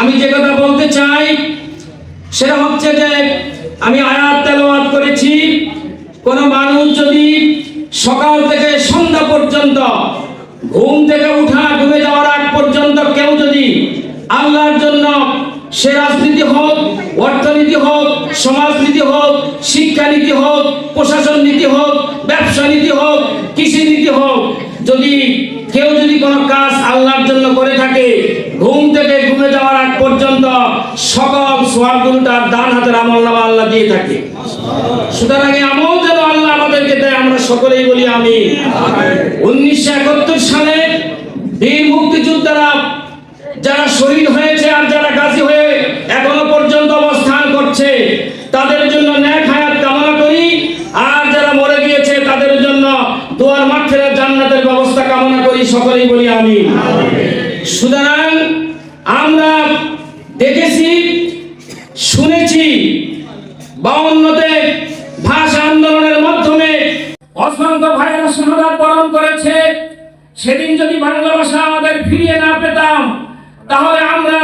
আমি যে কথা বলতে চাই, সেটা হচ্ছে যে আমি আয়াত তেলাওয়াত করেছি, কোনো মানুষ যদি সকাল থেকে সন্ধ্যা পর্যন্ত ঘুম থেকে উঠা, ঘুমে যাওয়ার আগ পর্যন্ত কেউ যদি আল্লাহর জন্য সে রাজনীতি হোক, অর্থনীতি হোক, সমাজনীতি হোক, শিক্ষানীতি হোক, প্রশাসন নীতি হোক, ব্যবসা নীতি হোক, কৃষি নীতি হোক, যদি কেউ যদি কোনো কাজ আল্লাহর জন্য করে থাকে ঘুম থেকে ঘুমে যাওয়ার আগ পর্যন্ত সকল সোয়াবগুলো তার ডান হাতের আমল নামা আল্লাহ দিয়ে থাকে। সুতরাং আমল যেন আল্লাহ আমাদেরকে দেয়, আমরা সকলেই বলি আমি উনিশশো একাত্তর সালে বীর মুক্তিযোদ্ধারা যারা শহীদ হয়েছে আর যারা গাজী হয়ে এখনও পর্যন্ত অবস্থান করছে, তাদের জন্য ন্যায় হায়াত কামনা করি। আর যারা মরে গিয়েছে, তাদের জন্য দোয়ার মাঠের জান্নাতের ব্যবস্থা কামনা করি, সকলেই বলি আমি সুতরাং আমরা দেখেছি শুনেছি বাউন্নতে ভাষা আন্দোলনের মাধ্যমে অসংখ্য ভাইয়েরা শাহাদাত বরণ করেছে। সেদিন যদি বাংলা ভাষা আমাদের ফিরিয়ে না পেতাম, তাহলে আমরা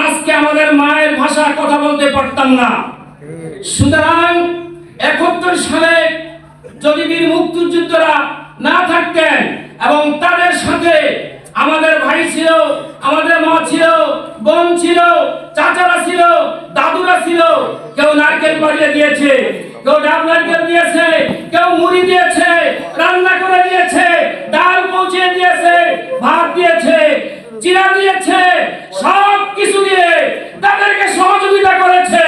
আজকে আমাদের মায়ের ভাষা কথা বলতে পারতাম না। সুতরাং একাত্তর সালে যদি বীর মুক্তিযুদ্ধরা না থাকতেন এবং তাদের সাথে আমাদের ভাই ছিল, আমাদের মা ছিল, বোন ছিল, চাচারা ছিল, দাদুরা ছিল, কেউ নারকেল পাড়িয়ে দিয়েছে। কেউ ডাব নারকেল দিয়েছে, কেউ মুড়ি দিয়েছে, রান্না করে দিয়েছে, ডাল পৌঁছে দিয়েছে, ভাত দিয়েছে চিরা দিয়েছে সব কিছু দিয়ে তাদেরকে সহযোগিতা করেছে।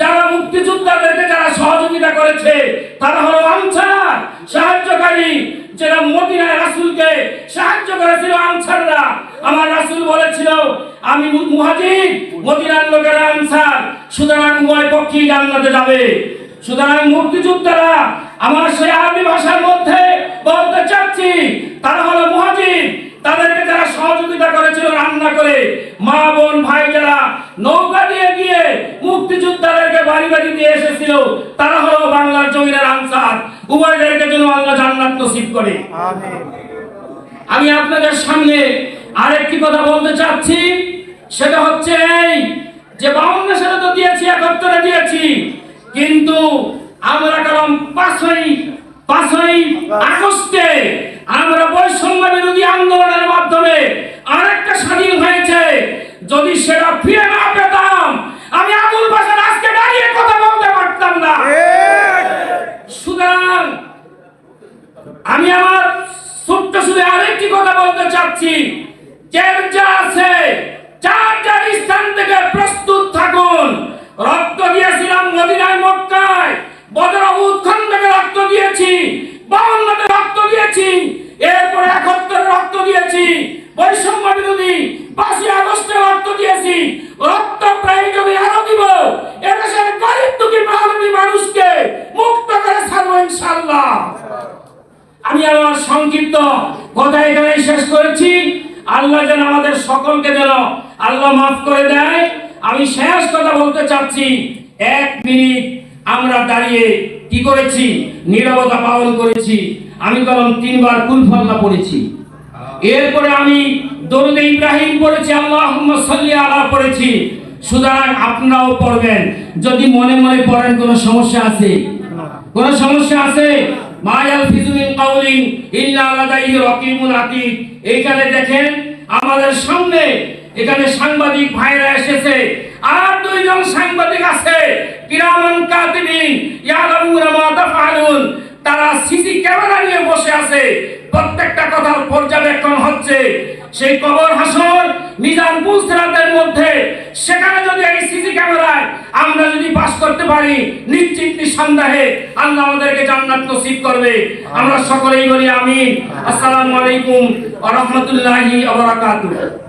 যারা মুক্তিযোদ্ধাদেরকে যারা সহযোগিতা করেছে, তারা হলো আনসার, সাহায্যকারী। যারা মদিনায় রাসূলকে সাহায্য করেছিল আনসাররা, আমার রাসূল বলেছিল, আমি মুহাজির, মদিনার লোকেরা আনসার, সুতরাং উভয় পক্ষেই জান্নাতে যাবে। সুতরাং মুক্তিযোদ্ধারা আমার সেই আরবি ভাষার মধ্যে বলতে চাচ্ছি তারা হলো মুহাজির তাদেরকে যারা সহযোগিতা করেছিল রান্না করে মা বোন ভাই যারা নৌকা দিয়ে গিয়ে মুক্তিযোদ্ধাদেরকে বাড়ি বাড়ি দিয়ে এসেছিল তারা হলো বাংলার জমিনের আনসার। উভয়দেরকে যেন আল্লাহ জান্নাত নসিব করে। আমি আপনাদের সামনে আরেকটি কথা বলতে চাচ্ছি সেটা হচ্ছে এই যে বাউন্ন সালে তো দিয়েছি একাত্তরে দিয়েছি। কিন্তু আমরা কারণ পাঁচই পাঁচই আগস্টে আমরা বৈষম্য বিরোধী আন্দোলনের মাধ্যমে আরেকটা স্বাধীন হয়েছে। যদি সেটা ফিরে না পেতাম, আমি আবুল বাসার আজকে দাঁড়িয়ে কথা বলতে পারতাম না। সুতরাং আমি আমার ছোট্ট শুধু আরেকটি কথা বলতে চাচ্ছি। যা আছে, চার যার স্থান থেকে প্রস্তুত থাকুন। রক্ত দিয়েছিলাম মদিনায়, মক্কায়। বদর খন্দকে রক্ত দিয়েছি বাউন্নতে রক্ত দিয়েছি, এরপরে একাত্তরে রক্ত দিয়েছি, বৈষম্য বিরোধী পাঁচই আগস্টে রক্ত দিয়েছি। রক্ত প্রয়োজনে আরও দিব, এদেশের গরিব দুঃখী মানবী মানুষকে মুক্ত করে ছাড়বো ইনশাল্লাহ আমি আমার সংক্ষিপ্ত কথা এখানে শেষ করেছি। আল্লাহ যেন আমাদের সকলকে যেন আল্লাহ মাফ করে দেয় আমি শেষ কথা বলতে চাচ্ছি। এক মিনিট আমরা দাঁড়িয়ে কি করেছি? নীরবতা পালন করেছি। আমি কলম তিনবার কুলফাল্লা পড়েছি। এরপরে আমি দরুদ ইব্রাহিম পড়েছি, আল্লাহুম্মা সাল্লি আলা পড়েছি। সুতরাং আপনারাও পড়বেন। যদি মনে মনে পড়েন, কোনো সমস্যা আছে? কোনো সমস্যা আছে? মায়াল ফিজুমিন কাউলিন ইল্লা লাদাইহি রাকিবুন আতীদ এইখানে দেখেন, আমাদের সামনে এখানে সাংবাদিক ভাইরা এসেছে। আর দুইজন সাংবাদিক আছে। কিরামান কাতিবিন ইয়ালামুনা মা তারা সিসি ক্যামেরা নিয়ে বসে আছে। প্রত্যেকটা কথার পর্যবেক্ষণ হচ্ছে। সেই কবর হাসর মিজান পুলসিরাতের মধ্যে। সেখানে যদি এই সিসি ক্যামেরায় আমরা যদি পাস করতে পারি, নিশ্চিত নিঃসন্দেহে আল্লাহ আমাদেরকে জান্নাত নসিব করবে। আমরা সকলেই বলি আমিন। আসসালামু আলাইকুম ওয়া রাহমাতুল্লাহি ওয়া বারাকাতুহু।